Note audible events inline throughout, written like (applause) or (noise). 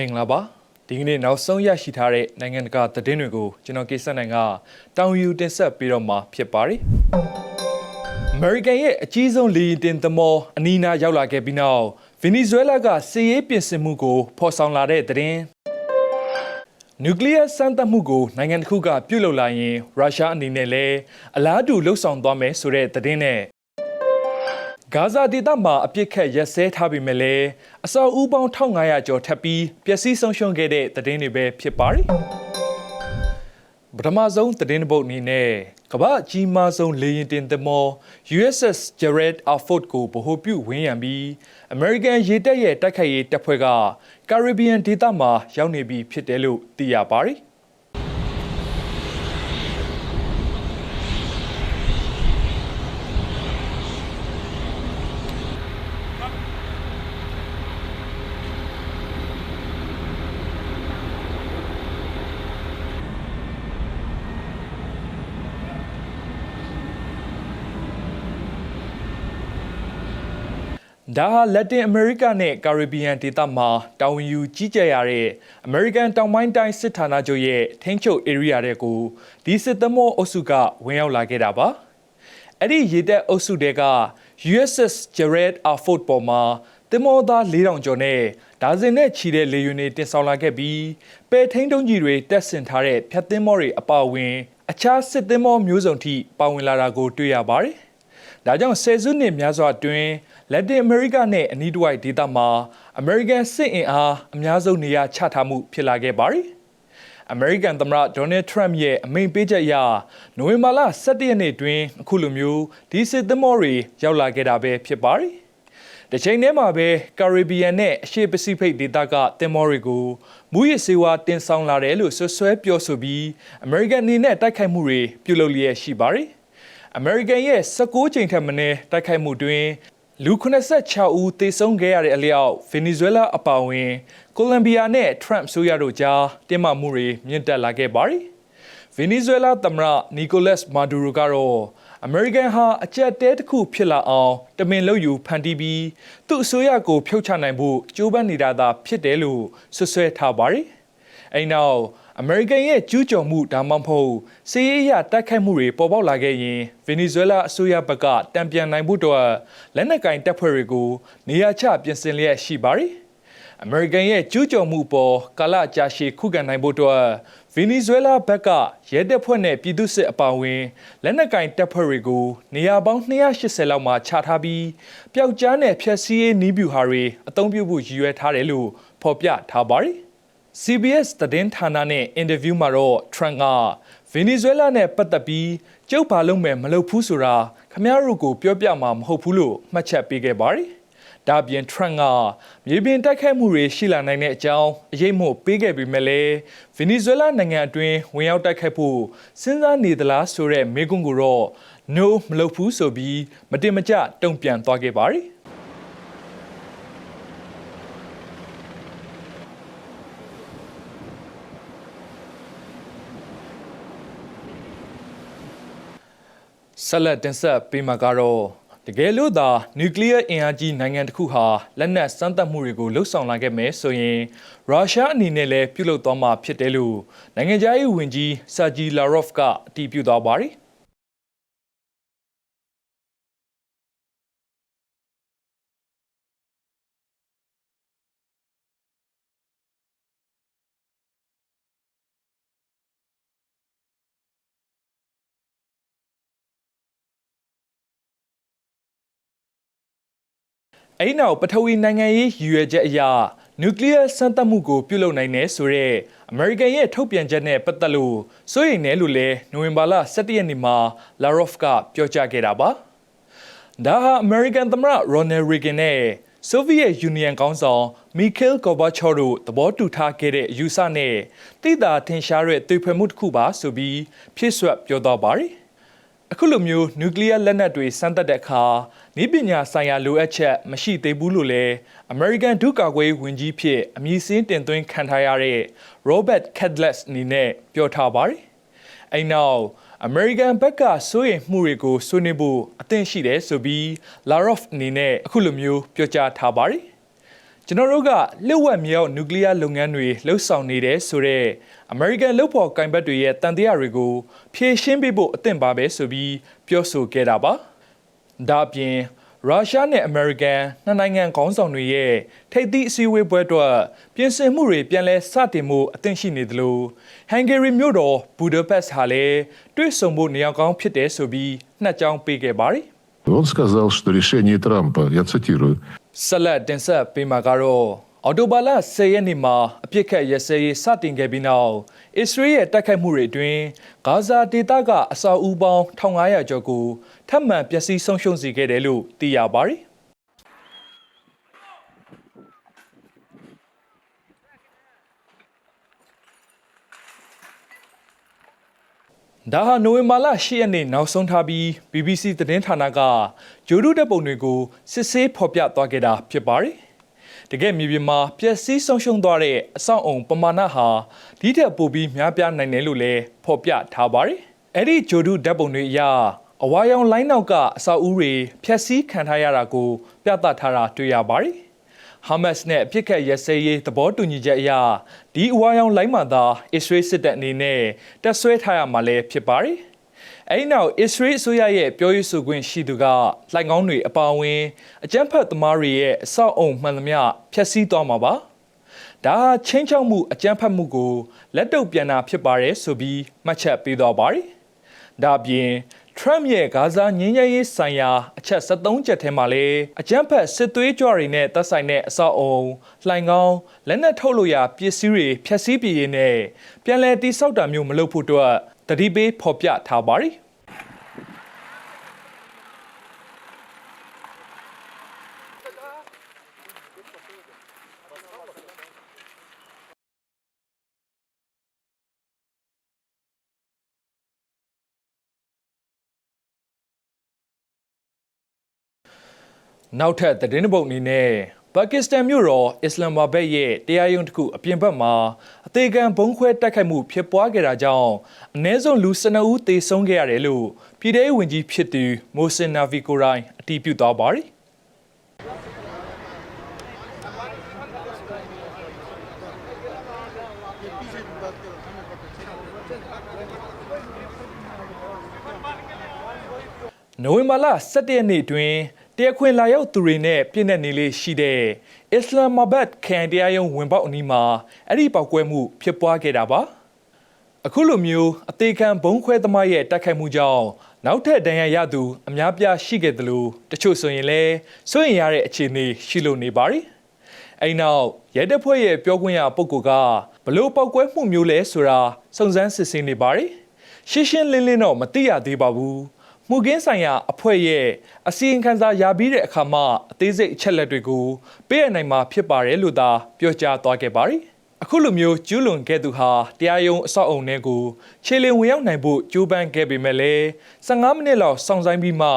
မင်္ဂလာပါဒီကနေ့နောက်ဆုံးရရှိထားတဲ့နိုင်ငံတကာသတင်းတွေကိုကျွန်တော်ကိစ္စနိုင်ကတောင်ယူတင်ဆက်ပေးတော့မှာဖြစ်ပါတယ်အမေရိကန်ရဲ့အကြီးဆုံးလေယာဉ်တင်သမောအနီးနားရောက်လာခဲ့ပြီးနောက်ဗင်နီဇွဲလားကစစ်ရေးပြင်ဆင်မှုကိုဖော်ဆောင်လာတဲ့သတင်းနျူကလ িয়ার စမ်းသပ်မှုကိုနိုင်ငံတစ်ခုကပြုလုပ်လာရင်ရုရှားအနေနဲ့လည်းအလားတူလှုပ်ဆောင်သွားမယ်ဆိုတဲ့သတင်းနဲ့ ဂါဇာဒေသမှာအပြစ်ခတ်ရက်စဲထားပေမဲ့လည်းအစောအဦးပေါင်း1500ကျော်ထပ်ပြီးပျက်စီးဆုံးရှုံးခဲ့တဲ့သတင်းတွေပဲဖြစ်ပါတယ်။ပထမဆုံးသတင်းတစ်ပုဒ်အနေနဲ့ကမ္ဘာအကြီးမားဆုံးလေယာဉ်တင်သင်္ဘော USS Gerald R. Ford ကိုဗဟိုပြုဝင်းရံပြီး American ရေတပ်ရဲ့တိုက်ခိုက်ရေးတပ်ဖွဲ့က Caribbean ဒေသမှာရောက်နေပြီဖြစ်တယ်လို့သိရပါတယ်။ ဒါဟာလက်တင်အမေရိကနဲ့ကာရစ်ဘီယန်ဒေသမှာတာဝန်ယူကြီးကြပ်ရတဲ့အမေရိကန်တောင်ပိုင်းတိုင်းစစ်ဌာနချုပ်ရဲ့ထိန်းချုပ် area တွေကိုဒီစစ်သမောအုပ်စုကဝင်ရောက်လာခဲ့တာပါ။အဲ့ဒီရေတပ်အုပ်စုတွေက USS Gerald R. Ford ပေါ်မှာတင်မောသား4000ကျော်နဲ့ဒါဇင်နဲ့ချီတဲ့လေယာဉ်တွေတင်ဆောင်လာခဲ့ပြီးပယ်ထိန်းတုံးကြီးတွေတက်ဆင်ထားတဲ့ဖြတ်သင်းမောတွေအပါအဝင် အခြားစစ်သင်းမောမျိုးစုံထိပါဝင်လာတာကိုတွေ့ရပါတယ်။ဒါကြောင့်ဆယ်စုနှစ်များစွာအတွင်း လက်တင်အမေရိကနဲ့အနီးတစ်ဝိုက်ဒေသမှာအမေရိကန်စစ်အင်အားအများဆုံးနေရာချထားမှုဖြစ်လာခဲ့ပါတယ်။အမေရိကန်သမ္မတဒေါ်နယ်ထရမ့်ရဲ့အမိန့်ပေးချက်အရနိုဝင်ဘာလ17ရက်နေ့တွင်အခုလိုမျိုးဒီစစ်သင်္ဘောတွေရောက်လာခဲ့တာပဲဖြစ်ပါတယ်။တစ်ချိန်တည်းမှာပဲကာရစ်ဘီယန်နဲ့အရှေ့ပစိဖိတ်ဒေသကသင်္ဘောတွေကိုမူရစ်စေဝါတင်ဆောင်လာတယ်လို့ဆွဆွဲပြောဆိုပြီးအမေရိကန်အနေနဲ့တိုက်ခိုက်မှုတွေပြုလုပ်လျက်ရှိပါတယ်။အမေရိကန်ရဲ့16ချိန်ထက်မနည်းတိုက်ခိုက်မှုတွင် လူ86ဦးသေဆုံးခဲ့ရတဲ့အလျောက်ဗင်နီဇွဲလားအပါအဝင်ကိုလံဘီယာနဲ့ထရန့်ဆိုရတို့ကြားတင်းမာမှုတွေမြင့်တက်လာခဲ့ပါတယ်။ဗင်နီဇွဲလားသမ္မတနီကိုလတ်မာဒူရိုကတော့အမေရိကန်ဟာအကြက်တဲတစ်ခုဖြစ်လာအောင်တမင်လုပ်ယူဖန်တီးပြီးသူ့အစိုးရကိုဖြုတ်ချနိုင်ဖို့ကြိုးပမ်းနေတာသာဖြစ်တယ်လို့ဆွဆွဲထားပါတယ်။အဲနောက် အမေရိကန်ရဲ့ကျူးကျော်မှုဒါမှမဟုတ်စီးရေးရတိုက်ခိုက်မှုတွေပေါ်ပေါက်လာခဲ့ရင်ဗင်နီဇွဲလားအစိုးရဘက်ကတံပြန်နိုင်ဖို့အတွက်လက်နက်ကင်တပ်ဖွဲ့တွေကိုနေရာချပြင်ဆင်လျက်ရှိပါတယ်။အမေရိကန်ရဲ့ကျူးကျော်မှုပေါ်ကာလကြာရှည်ခုခံနိုင်ဖို့အတွက်ဗင်နီဇွဲလားဘက်ကရဲတပ်ဖွဲ့နဲ့ပြည်သူ့စစ်အပါအဝင်လက်နက်ကင်တပ်ဖွဲ့တွေကိုနေရာပေါင်း280လောက်မှာချထားပြီးပျောက်ကြားနဲ့ဖျက်ဆီးရေးနီးဗျူဟာတွေအသုံးပြုဖို့ရည်ရွယ်ထားတယ်လို့ဖော်ပြထားပါတယ်။ CBS သတင်းဌာနနဲ့အင်တာဗျူးမှာတော့ Trump ကဗင်နီဇွဲလားနဲ့ပတ်သက်ပြီးကျုပ်ဘာလုပ်မယ်မလုပ်ဘူးဆိုတာခမည်းတော်ကိုပြောပြမှာမဟုတ်ဘူးလို့မှတ်ချက်ပေးခဲ့ပါတယ်။ဒါပြင် Trump ကမြေပြင်တိုက်ခိုက်မှုတွေရှိလာနိုင်တဲ့အကြောင်းအရေးမို့ပေးခဲ့ပေမဲ့လည်းဗင်နီဇွဲလားနိုင်ငံအတွင်းဝင်ရောက်တိုက်ခိုက်ဖို့စဉ်းစားနေသလားဆိုတဲ့မေးခွန်းကိုတော့ no မလုပ်ဘူးဆိုပြီးမတင်မကျတုံ့ပြန်သွားခဲ့ပါတယ်။ ဆက်လက်တင်ဆက်ပေးမှာကတော့တကယ်လို့သာနျူကလ িয়ার အင်အားကြီးနိုင်ငံတစ်ခုဟာလက်နက်စမ်းသပ်မှုတွေကိုလှုပ်ဆောင်လာခဲ့မယ်ဆိုရင်ရုရှားအနေနဲ့လည်းပြုလုပ်သွားမှာဖြစ်တယ်လို့နိုင်ငံခြားရေးဝန်ကြီးဆာဂျီလာရော့ဖ်ကအတည်ပြုသွားပါတယ်။ အဲ့နောက်ပထဝီနိုင်ငံရေးရည်ရွယ်ချက်အရနျူကလ িয়ার စမ်းသပ်မှုကိုပြုလုပ်နိုင်တယ်ဆိုတော့အမေရိကန်ရဲ့ထုတ်ပြန်ချက်နဲ့ပတ်သက်လို့စိုးရိမ်တယ်လို့လည်းနိုဝင်ဘာလ17ရက်နေ့မှာလာရော့ဖ်ကပြောကြားခဲ့တာပါ။ဒါဟာအမေရိကန်သမ္မတရိုနယ်ရီဂင်နဲ့ဆိုဗီယက်ယူနီယံကောင်ဆောင်မီခဲလ်ကော်ဘာချောတို့သဘောတူထားခဲ့တဲ့အယူဆနဲ့တိတာထင်ရှားတဲ့တွေ့ဖက်မှုတစ်ခုပါဆိုပြီးဖြည့်ဆွတ်ပြောသွားပါတယ်။အခုလိုမျိုးနျူကလ িয়ার လက်နက်တွေစမ်းသပ်တဲ့အခါ ဤပညာဆိုင်ရာလိုအပ်ချက်မရှိသေးဘူးလို့လည်းအမေရိကန်ဒုကာကွယ်ဝင်ကြီးဖြစ်အမည်စင်းတင်သွင်းခံထားရတဲ့ Robert Kadlec အနေနဲ့ပြောထားပါတယ်။အဲနောက်အမေရိကန်ဘက်ကစိုးရိမ်မှုတွေကိုဆွေးနွေးဖို့အသင့်ရှိတယ်ဆိုပြီး Larof အနေနဲ့အခုလိုမျိုးပြောကြားထားပါတယ်။ကျွန်တော်တို့ကလျှို့ဝှက်မြေအောက်နျူကလ িয়ার လုပ်ငန်းတွေလှုပ်ဆောင်နေတယ်ဆိုတော့အမေရိကန်လုပ်ဖော်ကိုင်ဘတ်တွေရဲ့တန်တရားတွေကိုဖြေရှင်းပေးဖို့အသင့်ပါပဲဆိုပြီးပြောဆိုခဲ့တာပါ ဒါအပြင်ရုရှားနဲ့အမေရိကန်နှစ်နိုင်ငံခေါင်းဆောင်တွေရဲ့ထိပ်သီးအစည်းအဝေးပွဲအတွက်ပြင်ဆင်မှုတွေပြန်လည်စတင်မှုအသင့်ရှိနေသလိုဟန်ဂေရီမြို့တော်ဘူဒါပက်စ်ဟာလည်းတွေ့ဆုံဖို့နေရာကောင်းဖြစ်တယ်ဆိုပြီးနှက်ကြောင်းပေးခဲ့ပါတယ် Он сказал, что решение Трампа, я цитирую, ဆက်လက်တင်ဆက်ပေးမှာကတော့ အော်တိုဘာလ10ရက်နေ့မှာအပြစ်ခတ်ရစရေးစတင်ခဲ့ပြီးနောက်အစ္စရေးရဲ့တိုက်ခိုက်မှုတွေအတွင်းဂါဇာဒေသကအဆောက်အဦပေါင်း1500ကျော်ကိုထပ်မံပျက်စီးဆုံးရှုံးစေခဲ့တယ်လို့သိရပါတယ်ဒါဟာနိုဝင်ဘာလ10ရက်နေ့နောက်ဆုံးထားပြီး BBC သတင်းဌာနကဂျိုဒူတပ်ပုံတွေကိုစစ်ဆေးဖော်ပြသွားခဲ့တာဖြစ်ပါတယ်။ တကယ်မြေပြင်မှာပျက်စီးဆုံးရှုံးသွားတဲ့အဆောက်အုံပမာဏဟာဒီထက်ပိုပြီးများပြားနိုင်တယ်လို့လည်းဖော်ပြထားပါတယ်။အဲ့ဒီဂျိုဒူတပ်ပုံတွေအရအဝါရောင်လိုင်းနောက်ကအဆောက်အဦတွေဖျက်ဆီးခံထားရတာကိုပြသထားတာတွေ့ရပါတယ်။ဟာမတ်စ်နဲ့အပြစ်ခတ်ရစဲရေးသဘောတူညီချက်အရဒီအဝါရောင်လိုင်းမှာသာအစ္စရေးစစ်တပ်အနေနဲ့တပ်ဆွဲထားရမှာလည်းဖြစ်ပါတယ်။ အဲဒီနောက်အစ္စရေးအစိုးရရဲ့ပြောရေးဆိုခွင့်ရှိသူကလှိုင်ကောင်းတွေအပါအဝင်အကြမ်းဖက်သမားတွေရဲ့အဆောက်အုံမှန်သမျှဖျက်ဆီးသွားမှာပါ။ဒါဟာချင်းချောက်မှုအကြမ်းဖက်မှုကိုလက်တုပ်ပြန်တာဖြစ်ပါတယ်ဆိုပြီးမှတ်ချက်ပေးသွားပါတယ်။ဒါ့အပြင် Trump ရဲ့ဂါဇာငင်းရဲရေးဆိုင်ရာအချက်73ချက်ထဲမှာလည်းအကြမ်းဖက်စစ်သွေးကြွတွေနဲ့တပ်ဆိုင်တဲ့အဆောက်အုံလှိုင်ကောင်းလက်နက်ထုတ်လို့ရပစ္စည်းတွေဖျက်ဆီးပြေးရေးနဲ့ပြန်လည်တိစောက်တာမျိုးမလုပ်ဖို့အတွက် တတိပေးဖော်ပြထားပါတယ်။နောက်ထပ်သတင်းတစ်ပုဒ်အနေနဲ့ ပါကစ္စတန်မြို့တော်အစ္စလမ်မာဘတ်ရဲ့တရားရုံးတစ်ခုအပြင်ဘက်မှာအသေးခံဘုံခွဲတိုက်ခိုက်မှုဖြစ်ပွားခဲ့တာကြောင့်အ ਨੇ စုံလူ12ဦးသေဆုံးခဲ့ရတယ်လို့ပြည်ထောင်ဝင်ကြီးဖြစ်သူမိုဆင်နာဗီကိုရိုင်းအတည်ပြုသွားပါတယ်နိုဝင်ဘာလ17ရက်နေ့တွင် တရားခွင်လာရောက်သူတွေနဲ့ပြည့်နေနေလေးရှိတဲ့အစ္စလာမာဘတ်ခရိုင်တရားရုံးဝင်ပေါက်အနီးမှာအဲ့ဒီပောက်ကွဲမှုဖြစ်ပွားခဲ့တာပါအခုလိုမျိုးအသေးခံဘုံခွဲသမားရဲ့တိုက်ခိုက်မှုကြောင့်နောက်ထပ်ဒဏ်ရာရသူအများပြားရှိခဲ့တယ်လို့တချို့ဆိုရင်လည်းစိုးရင်ရတဲ့အခြေအနေရှိလို့နေပါတယ်အဲ့နောက်ရဲတပ်ဖွဲ့ရဲ့ပြောခွင့်ရပုဂ္ဂိုလ်ကဘလို့ပောက်ကွဲမှုမျိုးလဲဆိုတာစုံစမ်းစစ်ဆေးနေပါတယ်ရှင်းရှင်းလင်းလင်းတော့မသိရသေးပါဘူး မှုကင်းဆိုင်ရာအဖွဲ့ရဲ့အစီရင်ခံစာရပြီးတဲ့အခါမှာအသေးစိတ်အချက်လက်တွေကိုပေးရနိုင်မှာဖြစ်ပါတယ်လို့သာပြောကြားသွားခဲ့ပါတယ်။အခုလိုမျိုးကျူးလွန်ခဲ့သူဟာတရားရုံးအဆောက်အုံတွေကိုခြေလျင်ဝင်ရောက်နိုင်ဖို့ကြိုးပမ်းခဲ့ပေမဲ့လည်း15မိနစ်လောက်စောင့်ဆိုင်းပြီးမှ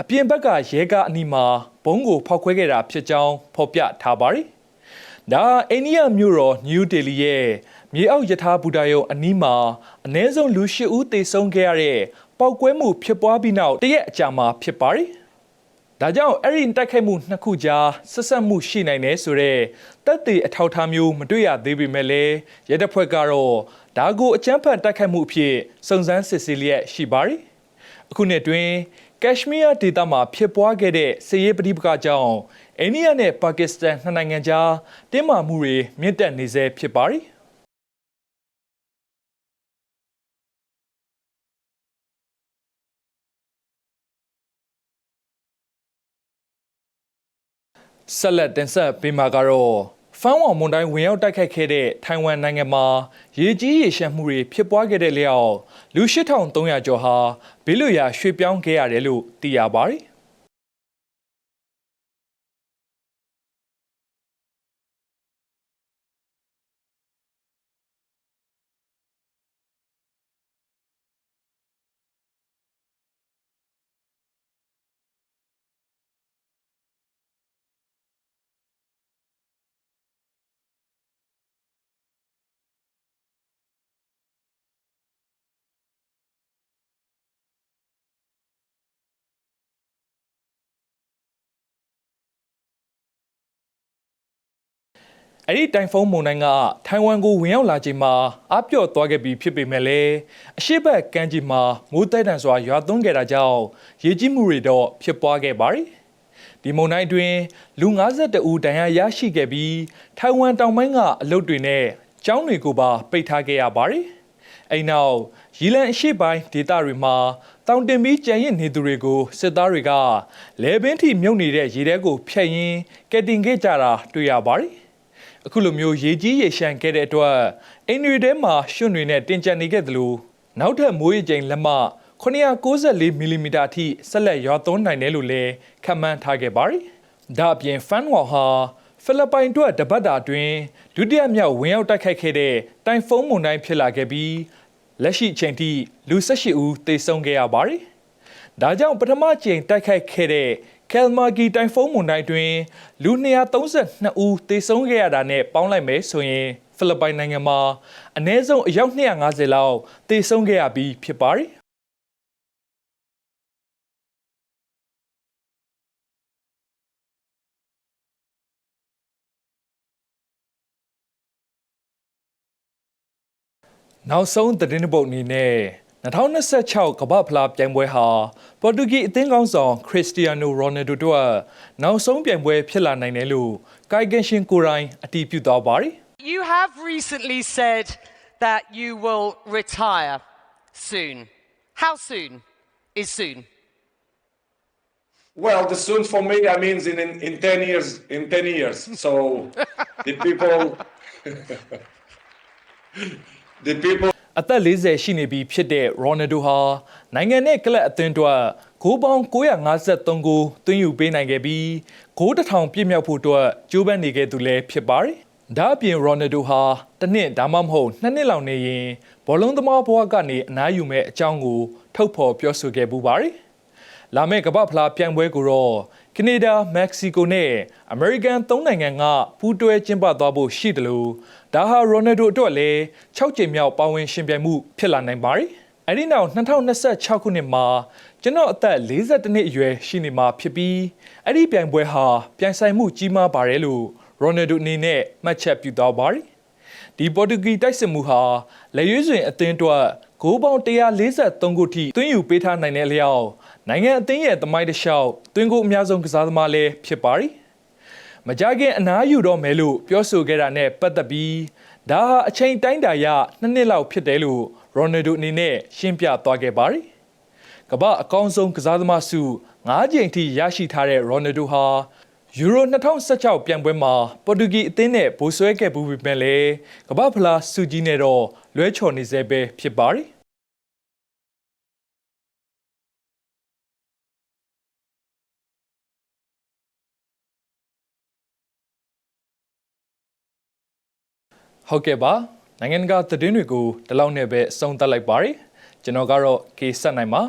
အပြင်ဘက်ကရဲကားအနီးမှာဘုံကိုဖောက်ခွဲခဲ့တာဖြစ်ကြောင်းဖော်ပြထားပါတယ်။ဒါအိန္ဒိယမြို့တော်နယူးဒေလီရဲ့မြေအောက်ယထာဘူတာယုံအနီးမှာအ ਨੇ ဆုံးလူ၈ဦးသေဆုံးခဲ့ရတဲ့ ပောက်ကွဲမှုဖြစ်ပွားပြီးနောက်တရက်အကြာမှာဖြစ်ပါတယ်။ဒါကြောင့်အဲ့ဒီတိုက်ခိုက်မှုနှစ်ခုကြားဆက်ဆက်မှုရှိနိုင်တယ်ဆိုတော့တပ်တွေအထောက်အထားမျိုးမတွေ့ရသေးပေမဲ့လည်းရဲတပ်ဖွဲ့ကတော့ဒါကိုအကြမ်းဖက်တိုက်ခိုက်မှုအဖြစ်စုံစမ်းစစ်ဆေးလျက်ရှိပါတယ်။အခုနှစ်တွင်ကက်ရှမီးယားဒေသမှာဖြစ်ပွားခဲ့တဲ့စစ်ရေးပဋိပက္ခကြောင့်အိန္ဒိယနဲ့ပါကစ္စတန်နှစ်နိုင်ငံကြားတင်းမာမှုတွေမြင့်တက်နေဆဲဖြစ်ပါတယ်။ ဆက်လက်တင်ဆက်ပေးမှာကတော့ဖန်းဝေါ်မွန်တိုင်းဝင်ရောက်တိုက်ခိုက်ခဲ့တဲ့ထိုင်ဝမ်နိုင်ငံမှာရေကြီးရေရှမ်းမှုတွေဖြစ်ပွားခဲ့တဲ့လျောက်လူ8300ကျော်ဟာဘေးလွတ်ရာရွှေ့ပြောင်းခဲ့ရတယ်လို့သိရပါတယ် အဲ့ဒီတိုင်ဖုန်းမုန်တိုင်းကထိုင်ဝမ်ကိုဝင်ရောက်လာချိန်မှာအပြော့သွားခဲ့ပြီးဖြစ်ပေမဲ့လည်းအရှိတ်ဘက်ကမ်းခြေမှာမိုးတိုက်တန်စွာရွာသွန်းခဲ့တာကြောင့်ရေကြီးမှုတွေတော့ဖြစ်ပွားခဲ့ပါတယ်။ဒီမုန်တိုင်းအတွင်းလူ52ဦးဒဏ်ရာရရှိခဲ့ပြီးထိုင်ဝမ်တောင်ပိုင်းကအလုတ်တွေနဲ့ကျောင်းတွေကိုပါပိတ်ထားခဲ့ရပါတယ်။အဲ့နောက်ရီလန်အရှိပိုင်းဒေသတွေမှာတောင်တင်ပြီးကြံရစ်နေသူတွေကိုစစ်သားတွေကလဲဘင်းထိမြုပ်နေတဲ့ရေထဲကိုဖျက်ရင်းကယ်တင်ခဲ့ကြတာတွေ့ရပါတယ်။ အခုလိုမျိုးရေကြီးရေရှမ်းခဲ့တဲ့အတွက်အင်တွေထဲမှာရွှွန့်တွေနဲ့တင်ကြံနေခဲ့သလိုနောက်ထပ်မိုးရေချိန်လက်မ994မီလီမီတာအထိဆက်လက်ရွာသွန်းနိုင်တယ်လို့လည်းခန့်မှန်းထားခဲ့ပါတယ်။ဒါအပြင်ဖန်ဝါဟာဖိလစ်ပိုင်အတွက်တပတ်တာအတွင်းဒုတိယမြောက်ဝင်ရောက်တိုက်ခိုက်ခဲ့တဲ့တိုင်ဖုန်းမုန်တိုင်းဖြစ်လာခဲ့ပြီးလက်ရှိအချိန်ထိလူ18ဦးသေဆုံးခဲ့ရပါတယ်။ဒါကြောင့်ပထမကြိမ်တိုက်ခိုက်ခဲ့တဲ့ ကယ်မာဂီတိုင်ဖုန်းမုန်တိုင်းတွင်လူ232ဦးသေဆုံးခဲ့ရတာနဲ့ပေါင်းလိုက်မယ်ဆိုရင်ဖိလစ်ပိုင်နိုင်ငံမှာအနည်းဆုံးအယောက်250လောက်သေဆုံးခဲ့ရပြီးဖြစ်ပါတယ်။နောက်ဆုံးသတင်းတစ်ပုတ်အနေနဲ့ 2026ကမ္ဘာဖလားပြိုင်ပွဲဟာပေါ်တူဂီအသင်းကောင်းဆောင်ခရစ္စတီယာနိုရိုနယ်ဒိုတို့နောက်ဆုံးပြိုင်ပွဲဖြစ်လာနိုင်တယ်လို့ကိုင်ဂန်ရှင်ကိုယ်တိုင်အတည်ပြုသွားပါတယ် You have recently said that you will retire soon. How soon is soon? Well, the soon for me, I mean, in, in, in 10 years, in 10 years. So (laughs) the people, (laughs) the people အသက်40ရှိနေပြီဖြစ်တဲ့ရိုနယ်ဒိုဟာနိုင်ငံနဲ့ကလပ်အသင်းအတွက်ဂိုးပေါင်း953ဂိုးသွင်းယူပေးနိုင်ခဲ့ပြီးဂိုးတစ်ထောင်ပြည့်မြောက်ဖို့အတွက်ကြိုးပမ်းနေခဲ့သူလည်းဖြစ်ပါတယ်။ဒါအပြင်ရိုနယ်ဒိုဟာတစ်နှစ်ဒါမှမဟုတ်နှစ်နှစ်လောက်နေရင်ဘောလုံးသမားဘဝကနေအနားယူမဲ့အကြောင်းကိုထုတ်ဖော်ပြောဆိုခဲ့ပူပါတယ်။လာမယ့်ကမ္ဘာဖလားပြိုင်ပွဲကိုတော့ ကနေဒါ၊မက္ကဆီကိုနဲ့အမေရိကန်သုံးနိုင်ငံကပူးတွဲကျင်းပသွားဖို့ရှိတယ်လို့ဒါဟာရိုနယ်ဒိုအတွက်လည်း6ကြိမ်မြောက်ပါဝင်ရှင်ပြိုင်မှုဖြစ်လာနိုင်ပါတယ်။အဲဒီနောက်2026ခုနှစ်မှာကျွန်တော်အသက်42နှစ်အရွယ်ရှိနေမှာဖြစ်ပြီးအဲ့ဒီပြိုင်ပွဲဟာပြိုင်ဆိုင်မှုကြီးမားပါတယ်လို့ရိုနယ်ဒိုအနေနဲ့မှတ်ချက်ပြုသွားပါတယ်။ဒီပေါ်တူဂီတိုက်စစ်မှုဟာလက်ရွေးစင်အသင်းအတွက်ဂိုးပေါင်း143ခုထိသွင်းယူပေးထားနိုင်တဲ့အလျောက် နိုင်ငံအသင်းရဲ့သမိုင်းတစ်လျှောက်သွင်းကိုအများဆုံးကစားသမားလည်းဖြစ်ပါတယ်။မကြခင်အနားယူတော့မယ်လို့ပြောဆိုခဲ့တာနဲ့ပတ်သက်ပြီးဒါဟာအချိန်တိုင်းတာရနှစ်နှစ်လောက်ဖြစ်တယ်လို့ရိုနယ်ဒိုအနေနဲ့ရှင်းပြသွားခဲ့ပါတယ်။ကမ္ဘာအကောင်းဆုံးကစားသမားစု၅ကြိမ်ထိရရှိထားတဲ့ရိုနယ်ဒိုဟာယူရို2016ပြိုင်ပွဲမှာပေါ်တူဂီအသင်းနဲ့ဗိုလ်ဆွဲခဲ့ပူးပေမဲ့လည်းကမ္ဘာဖလားစုကြီးနဲ့တော့လွဲချော်နေစေပဲဖြစ်ပါတ ဟုတ်ကဲ့ပါနိုင်ငံတကာသတင်းတွေကိုဒီလောက်နဲ့ပဲအဆုံးသတ်လိုက်ပါတယ်ကျွန်တော်ကတော့ကေဆက်နိုင်ပါ